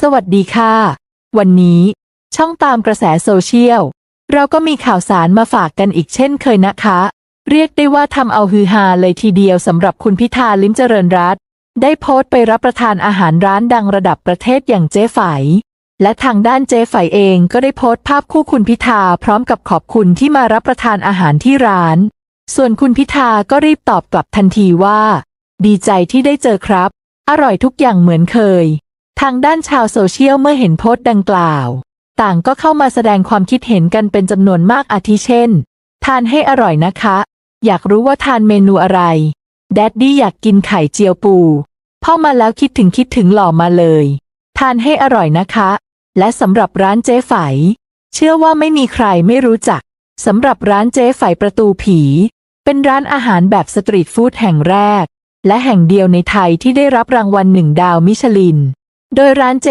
สวัสดีค่ะ วันนี้ ช่องตามกระแสโซเชียล เราก็มีข่าวสารมาฝากกันอีกเช่นเคยนะคะ เรียกได้ว่าทำเอาฮือฮาเลยทีเดียวสำหรับคุณพิธาลิ้มเจริญรัตน์ได้โพสต์ไปรับประทานอาหารร้านดังระดับประเทศอย่างเจ๊ไฝและทางด้านเจ๊ไฝเองก็ได้โพสต์ภาพคู่คุณพิธาพร้อมกับขอบคุณที่มารับประทานอาหารที่ร้าน ส่วนคุณพิธาก็รีบตอบกลับทันทีว่า ดีใจที่ได้เจอครับ อร่อยทุกอย่างเหมือนเคย ทางด้านชาวโซเชียลเมื่อเห็นโพสต์ดังกล่าว ต่างก็เข้ามาแสดงความคิดเห็นกันเป็นจำนวนมากอาทิเช่น ทานให้อร่อยนะคะ อยากรู้ว่าทานเมนูอะไร แดดดี้อยากกินไข่เจียวปูพ่อมาแล้วคิดถึงคิดถึงหล่อมาเลย ทานให้อร่อยนะคะ และสำหรับร้านเจ๊ไฝเชื่อว่าไม่มีใครไม่รู้จักสำหรับร้านเจ๊ไฝประตูผี เป็นร้านอาหารแบบสตรีทฟู้ดแห่งแรก และแห่งเดียวในไทยที่ได้รับรางวัลหนึ่งดาวมิชลิน โดยร้านเจ